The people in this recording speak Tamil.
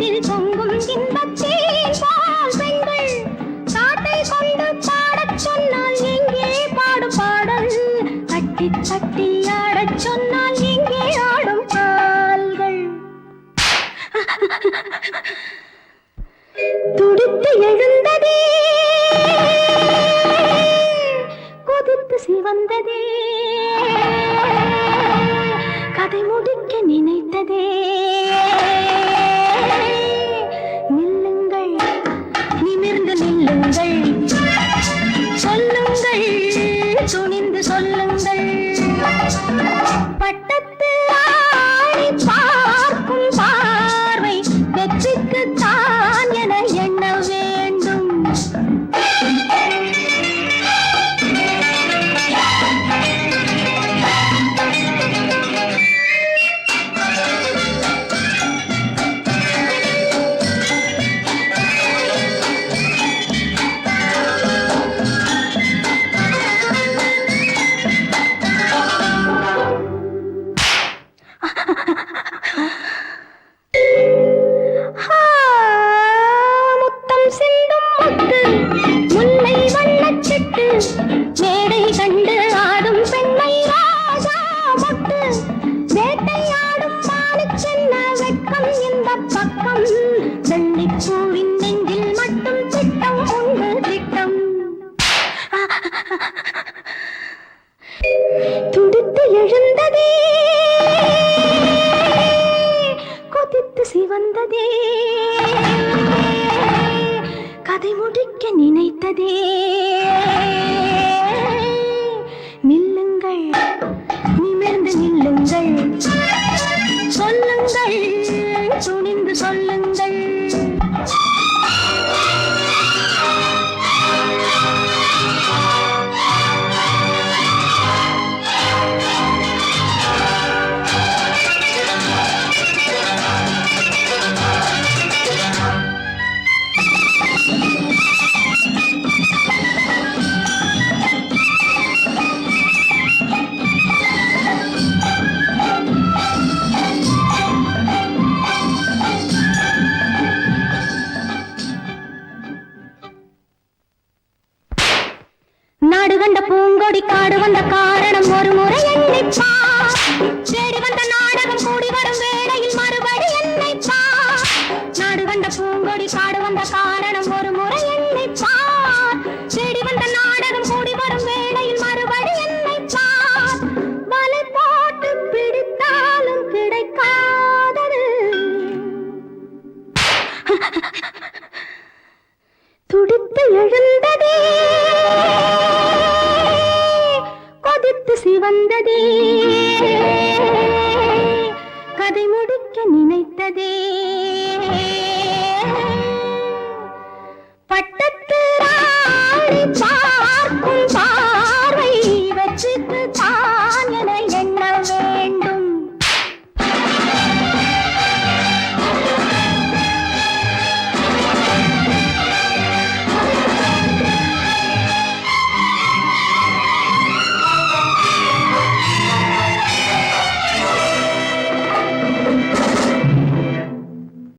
தங்கச் பொங்கும் இன்பத்தேன் பால் பெண்கள். காட்டை கொண்டு பாடச் சொன்னால் எங்கே பாடும் பாடல்? தட்டி தட்டி ஆடச் சொன்னால் எங்கே ஆடும் பால்கள்? துடித்து எழுந்ததே. கொதித்து சிவந்ததே. கதை முடிக்க நினைத்ததே. நினைத்ததே பூங்கொடி காடு வந்த காரணம் ஒரு முறை என்னைப்பா. தேடி வந்த நாடகம் கூடி வரும் வேளையில் மறுபடி என்னைப்பா. நாடு கண்ட பூங்கொடி காடு வந்த காரணம் ஒரு முறை என்னைப்பா. தேடி வந்த நாடகம் கூடி வரும் வேளையில் மறுபடி என்னைப்பா. வலை போட்டு பிடித்தாலும் கிடைக்காதது. துடித்து எழுந்த